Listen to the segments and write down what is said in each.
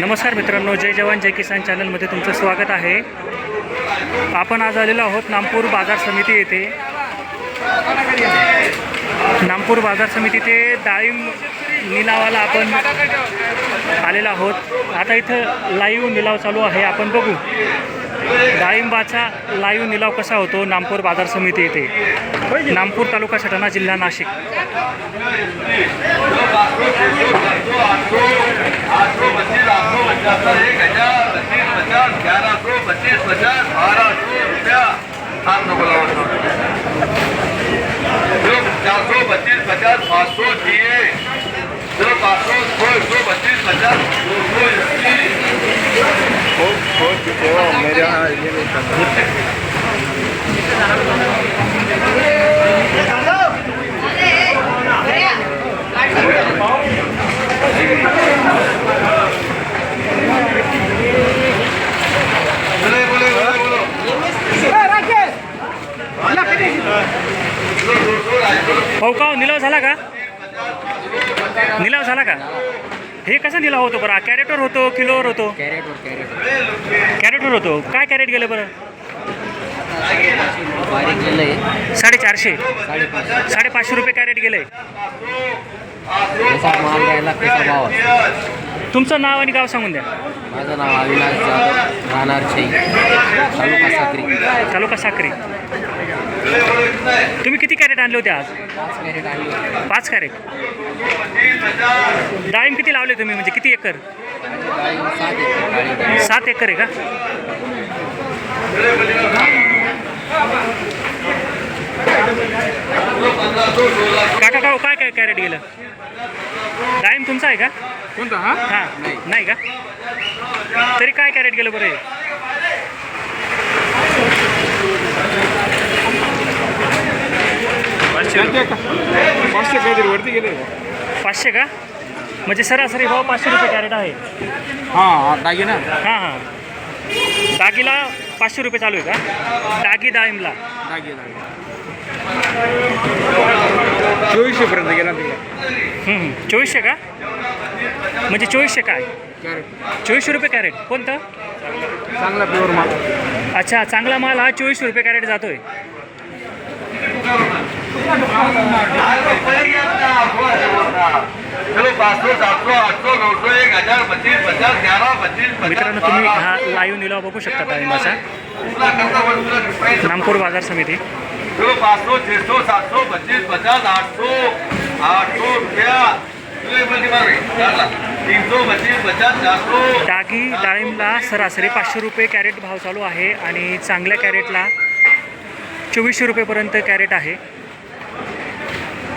नमस्कार मित्रांनो जय जवान जय किसान चॅनलमध्ये तुमचं स्वागत आहे. आपण आज आलेलो आहोत नागपूर बाजार समिती येथे. नागपूर बाजार समिती ते डाळिंब निलावाला आपण आलेलो आहोत. आता इथं लाईव्ह निलाव चालू आहे आपण बघू. डाळिंबाचा लाईव्ह निलाव कसा होतो नामपूर बाजार समिती येथे नामपूर तालुका सटाणा जिल्हा नाशिक. आठ सौ पच्चीस आठ सौ पचहत्तर पचास सौ हो का हो, निलाव झाला का? निलाव झाला का? हे कसा निलाव होतो बरं? कॅरेटवर होतो किलोवर होतो? कैरेट और कैरेट कॅरेटवर होतो. काय कॅरेट गेले बरं? बारीक केलं आहे साडेचारशे. साडेपाचशे रुपये कॅरेट गेले असतो तुमचं नाव आणि गाव सांगून द्या. माझं नाव अविनाश जाधव राहणार तालुका साक्री. तालुका साक्री. तुम्ही किती कॅरेट आणले होते आज? पाच कॅरेट. डाळिंब किती लावले तुम्ही? म्हणजे किती एकर. सात एकर आहे का? काका काका काय काय कॅरेट गेलं? डाळिंब तुमचा आहे का? कोणता हा? हां नाही का? तरी काय कॅरेट गेलं बरं हे? त्यांचे का पाचशे काहीतरी वरती गेले? पाचशे का? म्हणजे सरासरी भाव पाचशे रुपये कॅरेट आहे. हां दागिना हां हां. डागीला पाचशे रुपये चालू आहे का? दागी दागी चोवीसशे पर्यंत गेला तिकडे. चोवीसशे का? म्हणजे चोवीसशे काय? कॅरेट. चोवीसशे रुपये कॅरेट. कोणतं? चांगला प्युअर माल. अच्छा चांगला माल हा चोवीसशे रुपये कॅरेट जातोय. मित्रांनो तुम्ही हा लाईव्ह निलाव बघू शकता टायमाचा नामपूर बाजार समिती. चलो पाँच सौ सात पच्चीस पचास आठ आठ रुपया डागी डाळिंबला सरासरी पाचशे रुपये कॅरेट भाव चालू आहे आणि चांगल्या कॅरेटला चोवीसशे रुपयेपर्यंत कॅरेट आहे चलो सौ एक सौ पच्चीस पचास सात सौ पच्चीस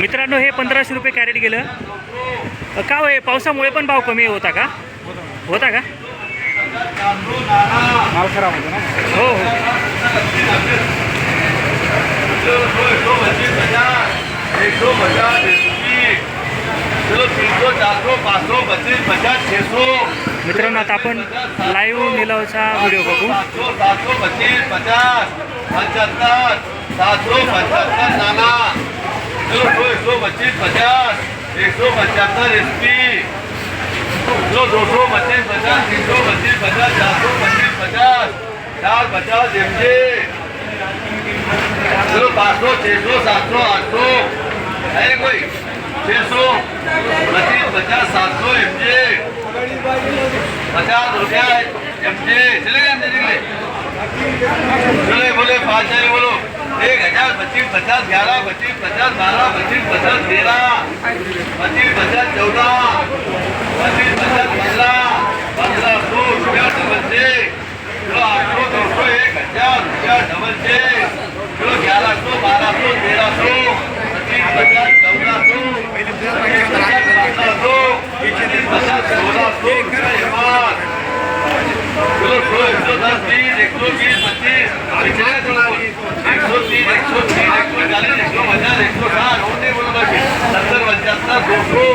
मित्रांनो हे पंधराशे रुपये कॅरेट गेलं. का होय पावसामुळे पण भाव कमी होता का? होता का? माल खराब होतो ना. हो हो. मित्रांनो आता आपण लाईव्ह निलावचा व्हिडिओ बघू. सात सौ सात सौ पच्चीस पचास पचहत्तर सात सौ पचहत्तर नाना चलो सौ एक सौ पच्चीस पचास एक सौ पचहत्तर एस पी चलो दो सौ पच्चीस पचास तीन सौ पच्चीस पचास चार सौ पच्चीस पचास चार पचास एम जे चलो पाँच बोले बोले पाँच हजार बोलो. एक हजार पच्चीस पचास ग्यारह पच्चीस पचास बारह पच्चीस पचास तेरह पच्चीस पचास चौदह पच्चीस पचास पंद्रह पंद्रह सौ रुपया डबल छे जो आठ सौ दो सौ एक हजार रुपया डबल छे जो ग्यारह सौ बारह सौ तेरह सौ पच्चीस पचास चौदह सौ पचास पंद्रह सौ पच्चीस पचास सोलह सौ रुपया एम चलो सौ एक सौ दस बीस एक सौ बीस पच्चीस एक सौ तीन एक सौ तीन एक सौ चालीस एक सौ पचास एक सौ साठ होने बोलो बाकी सत्तर पचहत्तर दो सौ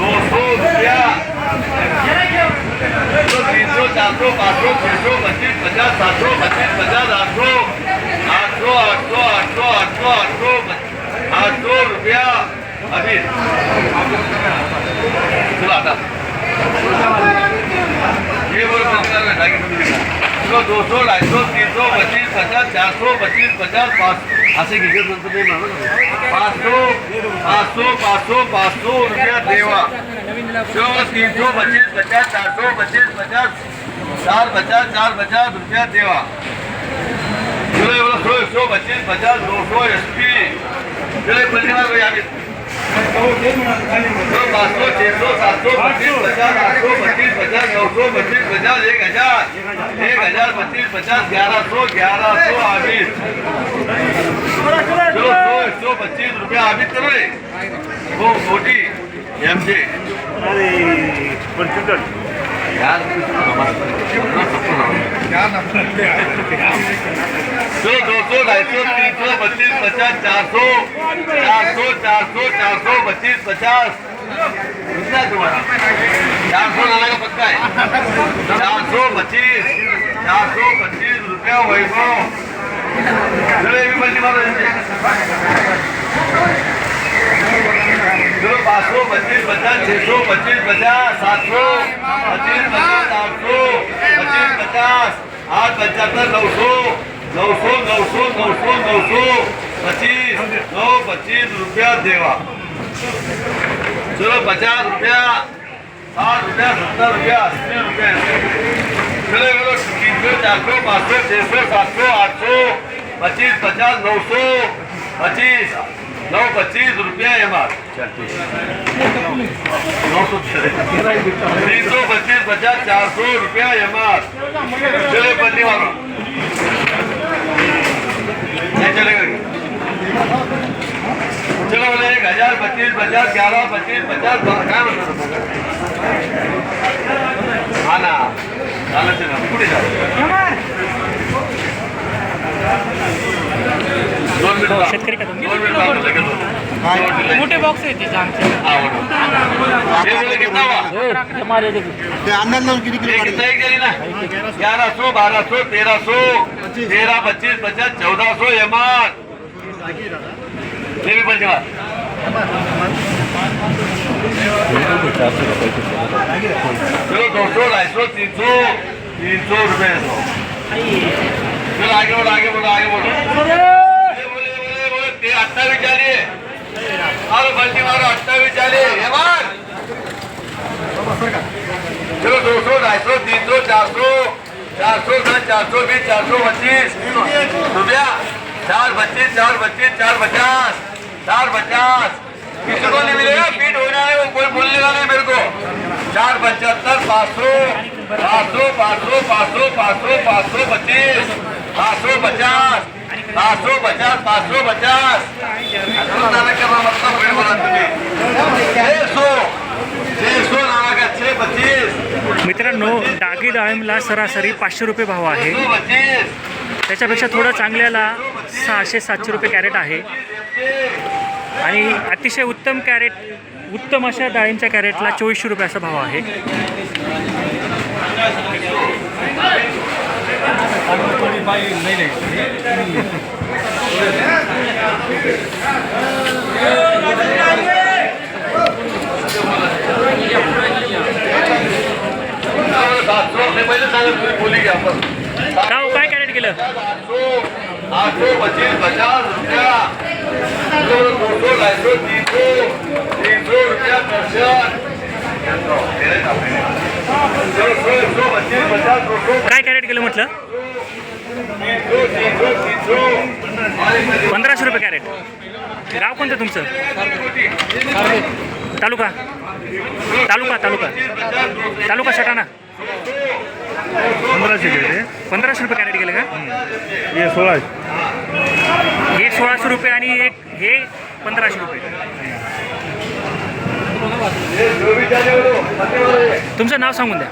दो सौ रुपया चलो तीन सौ चार सौ पाँच सौ छः सौ पच्चीस पचास सात सौ पच्चीस पचास आठ सौ आठ सौ आठ सौ आठ सौ आठ सौ आठ सौ आठ सौ रुपया अभी चलो आता ये बोलो पंद्रह का ढाई किलो मिलेगा चलो दो सौ ढाई सौ तीन सौ पच्चीस पचास चार सौ पच्चीस पचास पाँच असे किती नंतर नाही म्हणा पाच सौ पाच सौ पाच सौ पाच सौ चार सौ पचास चार पचास चार रुपया देवा. चलो ये बोलो सौ पच्चीस पचास दो एस पी चलो एक बल्ली मार भैया दो पाँच पच्चीस पचास पच्चीस पचास पच्चीस पचास एक हजार. एक हजार पच्चीस पचास ग्यारह सौ ग्यारह सौ एक सौ पच्चीस रुपया करो रे वो हो, मोटी एम जे चलो दो सौ ढाई सौ तीन सौ बत्तीस पचास चार सौ चार सौ चार सौ चार सौ बत्तीस पचास कितना है तुम्हारा चार सौ लाने का पक्का है चार सौ पच्चीस चार सौ पच्चीस रुपया वैभव चलो ये भी बल्ली मारो इनसे। चलो पाँच सौ पच्चीस पचास छः सौ पच्चीस पचास सात सौ पच्चीस पचास आठ सौ पच्चीस पचास आठ पचहत्तर नौ सौ नौ सौ नौ सौ नौ सौ नौ सौ पच्चीस नौ पच्चीस रुपया देवा चलो पचास रुपया साठ रुपया सत्तर रुपया अस्सी रुपया चलो बोलो तीन सौ चार सौ पाँच सौ छः सौ सात सौ आठ सौ पच्चीस पचास नौ सौ पच्चीस नौ पच्चीस रुपया एम आर नौ सौ तीन सौ पच्चीस पचास चार सौ रुपया एम आर चले बंदी वाला चलेगा चलो बोले एक हजार पच्चीस पचास ग्यारह पच्चीस पचास काय म्हणतो हा ना. झालं जा शेतकरी का तुम्ही. मोठे बॉक्स आहेत तिथे आमचे जनी ना ग्यारह सौ बारह सौ तेरह सौ तेरह पच्चीस पचास चौदह सौ एम आर ये भी पंचवार चलो दो सौ ढाई सौ तीन सौ तीन सौ रुपये सौ चलो आगे बोलो आगे बोलो आगे बोलो. मार चलो दो सौ ढाई सौ तीन सौ चार सौ चार सौ दस चार सौ बीस चार सौ पच्चीस रुपया चार पच्चीस चार पच्चीस चार पचास चार पचास किसी को नहीं मिलेगा पीट होना है वो कोई बोलने का नहीं मेरे को चार पचहत्तर पाँच सौ पाँच सौ पाँच सौ पाँच सौ पाँच सौ पाँच सौ पच्चीस पाँच सौ पचास पाँच सौ पचास पाँच सौ पचास मित्रांनो डागी डाळिंबला सरासरी पाचशे रुपये भाव आहे. त्याच्यापेक्षा थोडं चांगल्याला सहाशे सातशे रुपये कॅरेट आहे. आणि अतिशय उत्तम कॅरेट उत्तम अशा डाळींच्या कॅरेटला चोवीसशे रुपये असा भाव आहे. सात काय हो, कॅरेट केलं? पचास रुपया रुपया काय कॅरेट केलं म्हटलं? पंधराशे रुपये कॅरेट. गाव कोणतं तुमचं? तालुका? तालुका तालुका. तालुका सटाणा पंधराशे पंधराशे रुपये कॅरेट गेलं का? हे सोळा हे सोळाशे रुपये आणि एक हे पंधराशे रुपये. तुमचं नाव सांगून द्या.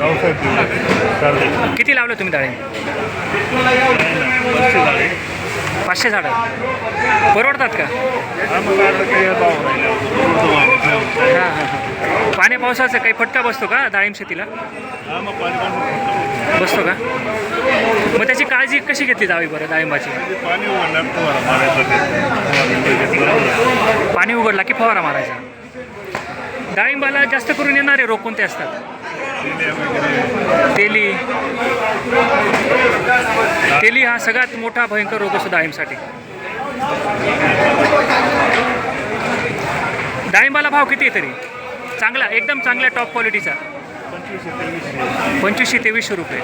रावसाहेब किती लावलं तुम्ही डाळिंब पाचशे झाडं. परवडतात का? हां हां पाण्या पावसाचा काही फटका बसतो का डाळिंब शेतीला? बसतो का? मग त्याची काळजी कशी घेतली जावी बरं डाळिंबाची? पाणी पाणी उघडला की फवारा मारायचा? डाळिंबाला जास्त करून येणारे रोग कोणते असतात? तेली. तेली हा सगळ्यात मोठा भयंकर रोग असतो डाळिंबसाठी. डाळिंबाला भाव किती आहे तरी? चांगला एकदम चांगल्या टॉप क्वालिटीचा पंचवीसशे तेवीसशे रुपये.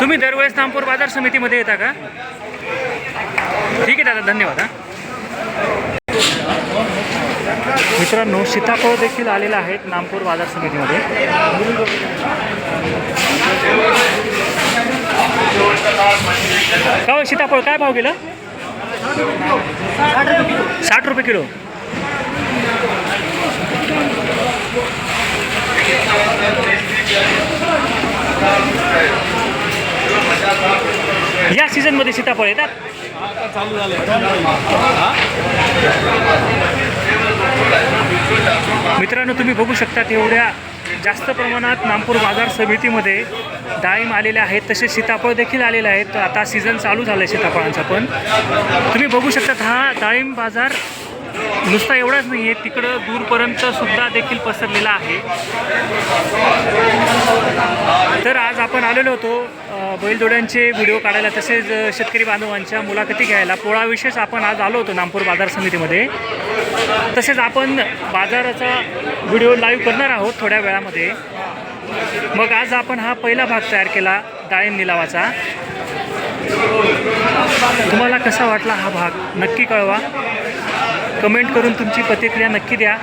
तुम्ही दरवेळेस नामपूर बाजार समितीमध्ये येता का? ठीक आहे दादा धन्यवाद हा. मित्रांनो सीताफळ देखील आलेलं आहेत नामपूर बाजार समितीमध्ये. का हो सीताफळ? काय भाव गेलं? साठ रुपये किलो. या सीझनमध्ये सीताफळ येतात? मित्रांनो तुम्ही बघू शकता एवढ्या जास्त प्रमाणात नागपूर बाजार समितीमध्ये डाळिंब आलेले आहेत तसेच सीताफळ देखील आलेले आहेत. तर आता सीझन चालू झालं आहे सीताफळांचा पण. तुम्ही बघू शकता हा डाळिंब बाजार नुसता एवढाच नाही आहे तिकडं दूरपर्यंत सुद्धा देखील पसरलेला आहे. तर आज आपण आलेलो होतो बैलजोड्यांचे व्हिडिओ काढायला तसेच शेतकरी बांधवांच्या मुलाखती घ्यायला. पोळाविशेष आपण आज आलो होतो नागपूर बाजार समितीमध्ये. तसेच आपण बाजाराचा व्हिडिओ लाईव्ह करणार आहोत थोड्या वेळामध्ये. मग आज आपण हा पहिला भाग तयार केला डाळिंब निलावाचा. तुम्हाला कसा वाटला हा भाग? नक्की कळवा. कमेंट करून तुमची प्रतिक्रिया नक्की द्या.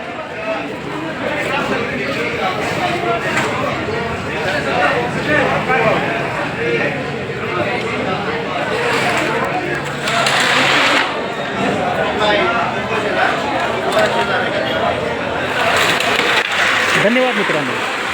धन्यवाद मित्रांनो.